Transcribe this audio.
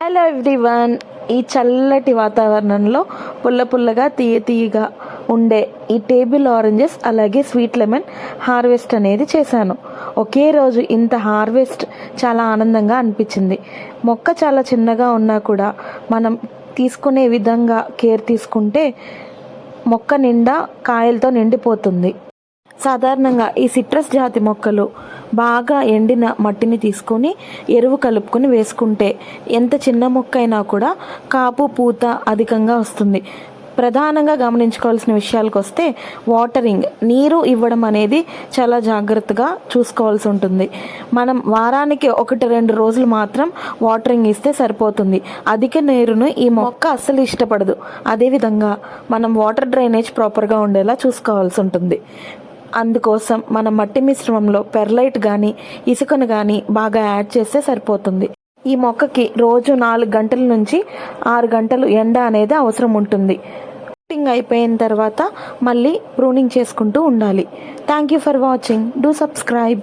Hello everyone ఈ చల్లటి వాతావరణంలో పుల్ల పుల్లగా తీయ తీయగా ఉండే ఈ టేబుల్ ఆరెంజెస్ అలాగే స్వీట్ లెమన్ హార్వెస్ట్ అనేది చేశాను. ఒకే రోజు ఇంత హార్వెస్ట్ చాలా ఆనందంగా అనిపించింది. మొక్క చాలా చిన్నగా ఉన్నా కూడా మనం తీసుకునే విధంగా కేర్ తీసుకుంటే మొక్క నిండా కాయలతో నిండిపోతుంది. సాధారణంగా ఈ సిట్రస్ జాతి మొక్కలు బాగా ఎండిన మట్టిని తీసుకొని ఎరువు కలుపుకొని వేసుకుంటే ఎంత చిన్న మొక్క అయినా కూడా కాపు పూత అధికంగా వస్తుంది. ప్రధానంగా గమనించుకోవాల్సిన విషయాలకు వస్తే వాటరింగ్ నీరు ఇవ్వడం అనేది చాలా జాగ్రత్తగా చూసుకోవాల్సి ఉంటుంది. మనం వారానికి ఒకటి రెండు రోజులు మాత్రం వాటరింగ్ ఇస్తే సరిపోతుంది. అధిక నీరును ఈ మొక్క అస్సలు ఇష్టపడదు. అదేవిధంగా మనం వాటర్ డ్రైనేజ్ ప్రాపర్గా ఉండేలా చూసుకోవాల్సి ఉంటుంది. అందుకోసం మన మట్టి మిశ్రమంలో పెర్లైట్ కానీ ఇసుకను కానీ బాగా యాడ్ చేస్తే సరిపోతుంది. ఈ మొక్కకి రోజు నాలుగు గంటల నుంచి ఆరు గంటలు ఎండ అనేది అవసరం ఉంటుంది. కటింగ్ అయిపోయిన తర్వాత మళ్ళీ ప్రూనింగ్ చేసుకుంటూ ఉండాలి. Thank you for watching do subscribe